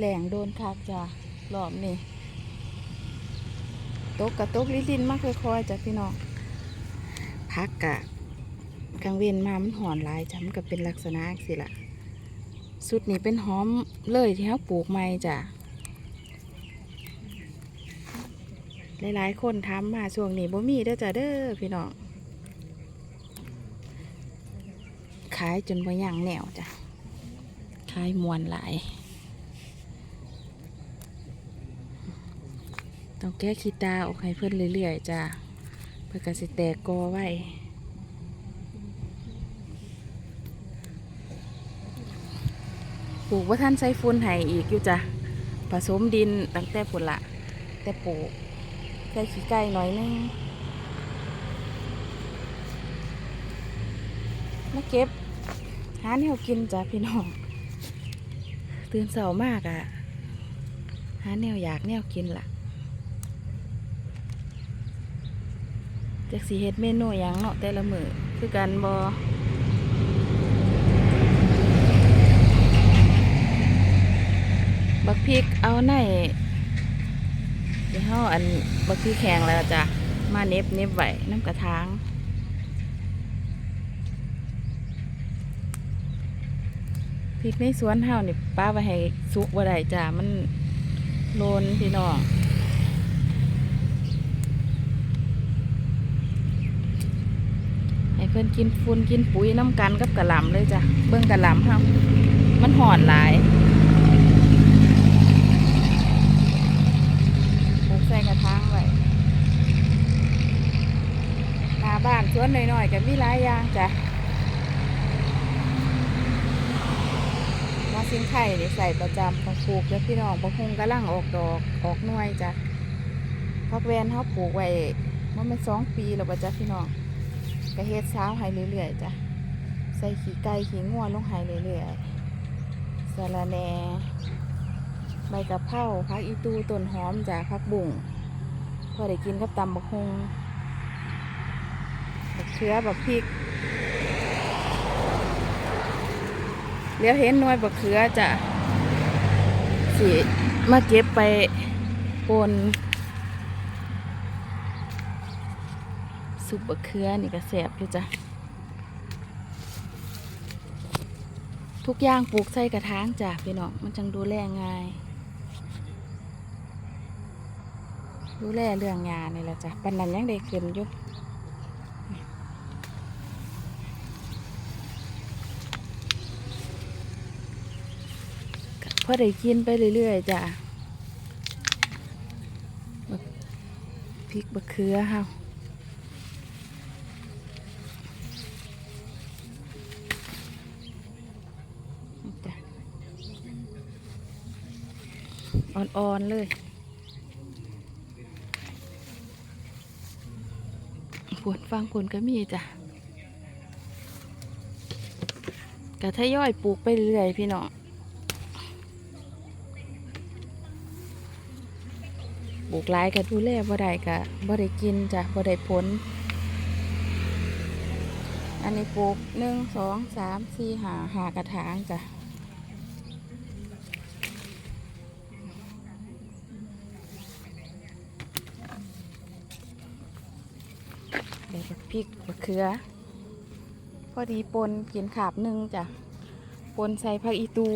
แหลงโดนคักจ้ะรอบนี้ตกกระตกลิลินมากค่อยๆจ้ะพี่น้องพักกะกลางเวนมามันหอนลายจ้ะมันก็เป็นลักษณะสิละสุดนี้เป็นหอมเลยที่เขาปลูกใหม่จ้ะหลายๆคนทำมาช่วงนี้บ่มีเด้อจ้ะเด้อพี่น้องขายจนบ่ยังแนวจ้ะขายมวนหลาย ต้องแก้ขี้ตาออกให้เพื่อนเรื่อยๆจ้ะเพื่อกสิแตกกอไว้ปลูกว่าท่านใช้ฟุ้นไห้อีกอยู่จ้ะผสมดินตั้งแต่ผลละ แต่ปลูกใส่ขี้ไก่หน่อยนึงมาเก็บหาแนวกินจ้ะพี่น้อง ตื่นเสามากอะ่ะ หาแนวอยากแนวกินล่ะ จากสีเฮ็ดเมนูหยังเนาะแต่ละมือคือกันบอบักพริกเอาในเดี๋ยวอันบักพริกแข็งแล้วจ้ะมาเน็บเน็บไว้น้ำกระถางพริกในสวนเฮานี่ป้าไว้ให้สุกบ่ได้จ้ามันโลนพี่น้องให้ เพิ่อนกินฝุ่นกินปุ๋ยน้ำกันกับกระหล่ำเลยจ้ะเบิ่งกระหล่ำเฮามันหอนหลายปลูกใส่กระถางไว้หน้าบ้านสวนน้อยๆก็มีหลายอย่างจ้ะมาซิงไข่นี่ใส่ประจำต้องปลูกแล้วพี่น้องบางคงกำลังออกดอกออกหน่วยจ้ะพักแวนเขาปลูกไว้มันเป็นสองปีแล้วป่ะจ้ะพี่น้อง กระเฮ็ดเช้าให้เรื่อยๆจ้ะใส่ขี้ไก่ขี้งัวลงให้เรื่อยๆสะระแหน่ใบกะเพราพักอีตูต้นหอมจ้ะพักบุ่งพอได้กินกับตำบักฮงบักเขือบักพริกเดี๋ยวเห็นหน่วยบักเขือจะสิมาเก็บไปปน สุปบักเขือนี่ก็แสบอยู่จ้ะ ทุกอย่างปลูกใส่กระถางจ้ะพี่น้องมันจังดูแลง่าย ดูแลเรื่องงานนี่แหละจ้ะปันนั้นยังได้ขึ้นอยู่พอได้กินไปเรื่อยๆจ้ะพริกบักเขือเฮานี่จ้ะ อ่อนๆเลยปวดฟังผลก็มีจ้ะกะทยอยปลูกไปเรื่อยพี่น้องปลูกหลายก็ดูแลบ่ได้ก็บ่ได้กินจ้ะบ่ได้ผล อันนี้ปลูกหนึ่งสองสามสี่หาหากระถางจ้ะเดี๋ยวบัก พริกบักเขือ พอดีปนกินขาบหนึ่งจ้ะปนใส่ผักอีตู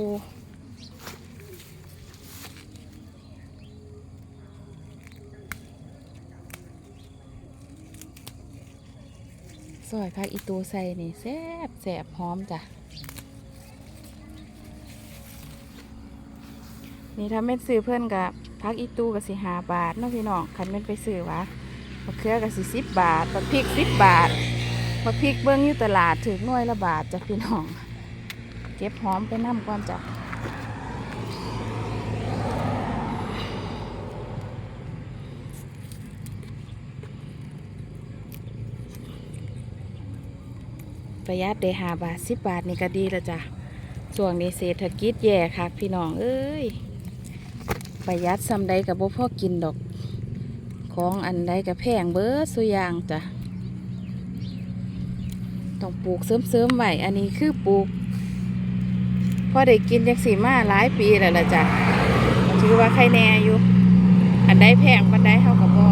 ซอยผักอีตูใส่นี่แซ่บแซ่บหอมจ้ะนี่ถ้าเม็ดซื้อเพื่อนกับพักอีตูกับสิหาบาทเนาะพี่น้องคันเม็ดไปซื้อวะ มะเขือกับสิสิบบาทมะพริกสิบบาทมะพริกเบิ้องอยู่ตลาดถึงหน่วยละบาทจ้ะพี่น้อง เก็บหอมไปน้ำก่อนจ้ะประหยัดได้หาบาทสิบบาทนี่ก็ดีล้วจ้ะส่วนในเศรษฐกิจแย่ค่ะพี่น้องเอ้ยประหยัดซำใดกับบ่พอกินดอก ของอันใดกับแพงเบิดสุยางจ้ะต้องปลูกเสริมๆไว้อันนี้คือปลูกพอได้กินจังสีมาหลายปีแล้วล่ะจ้ะถือว่าใครแน่อยู่ อันใดแพงปันใดเฮากับบ่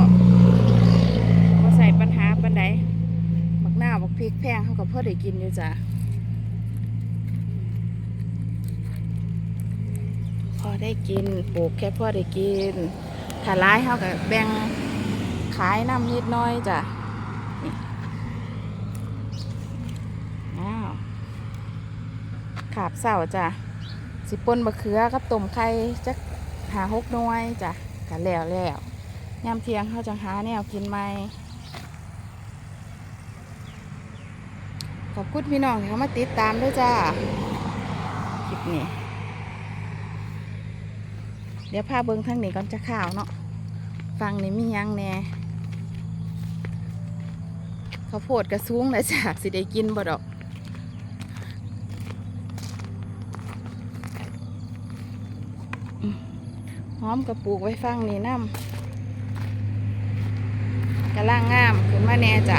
บ่ใส่ปัญหาปันใดบักหน้าบักพริกแพงเฮากับพ่อได้กินอยู่จ้ะพอได้กินปลูกแค่พ่อได้กินถ้าร้ายเฮากับแบ่ง ขายน้ำนิดน้อยจ้ะอ้าวขาบเสาจ้ะสิป่นบะเขือกับต้มไข่จักหาหกน่วยจ้ะกันแล้วแล้วยามเที่ยงเขาจังหาแนวกินใหมขอบคุณพี่น้องที่เขามาติดตามด้วยจ้าคลิปนี้ เดี๋ยวพาเบิ้งทางนี้ก่อนจะข่าวเนาะฟังนี่มียังแน่ ข้าวโพดกระซุ้งเลยจ้ะสิได้กินบ่ดอกหอมกระปุกไว้ฟังนี่น้ำกระล่างงามขึ้นมาแน่จ้ะ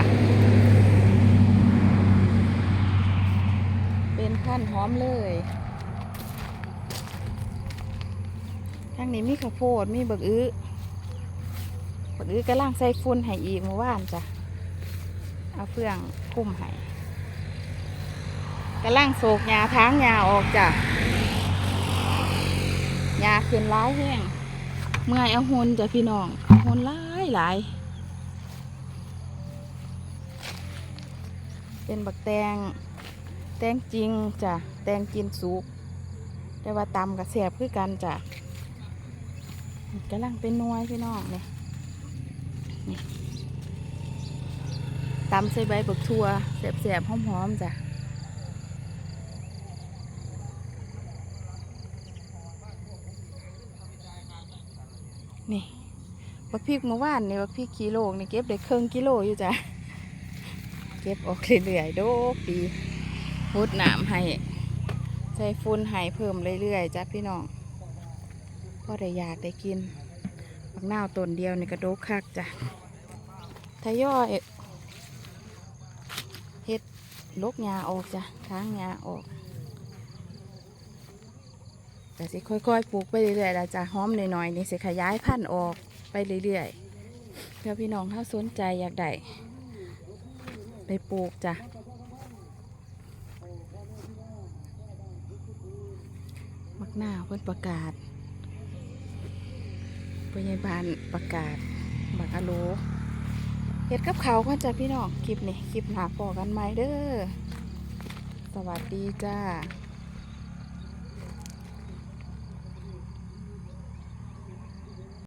เป็นขั้นหอมเลยทางนี้มีข้าวโพดมีบักอื้อบักอื้อกระล่างใส่ฟุ้นให้อีกเมื่อวานจ้ะ เอาเพื่องคุ้มให้กระล่างโศกหญ้าทางหญ้าออกจ้ะยาขึ้นร้ายแห้งเมื่อยเอาหุนจ้ะพี่น้องเอาหุนร้ายหลายเป็นบักแตง แตงจริงจ้ะ แตงกินสุก แต่ว่าตำกับแสบคือกันจ้ะกำลังเป็นนวยพี่น้องเนี่ย ตำใส่ใบบักทั่วแสบๆหอมๆจ้ะนี่บักพริกเมื่อวานนี่บักพริกกิโลนี่เก็บได้ครึ่งกิโลอยู่จ้ะเก็บออกเรื่อยๆโดกดีพุดน้ำให้ใส่ฟุ้นให้เพิ่มเรื่อยๆจ้ะพี่น้องพอได้อยากได้กินบักนาวต้นเดียวนี่กระโดกคักจ้ะทยอย ลกหญ้าออกจ้ะค้างหญ้าออกแต่สิค่อยๆปลูกไปเรื่อยๆล้วจะหอมหน่อยๆนี่สิขยายพันธุ์ออกไปเรื่อยๆเพื่อพี่น้องถ้าสนใจอยากได้ไปปลูกจ้ะมักหน้าเพิ่นประกาศพยาบาลประกาศบักอโล เฮ็ดกับเขาก็จะพี่น้องคลิปนี้คลิปหนาพอกันไหมเด้อ สวัสดีจ้า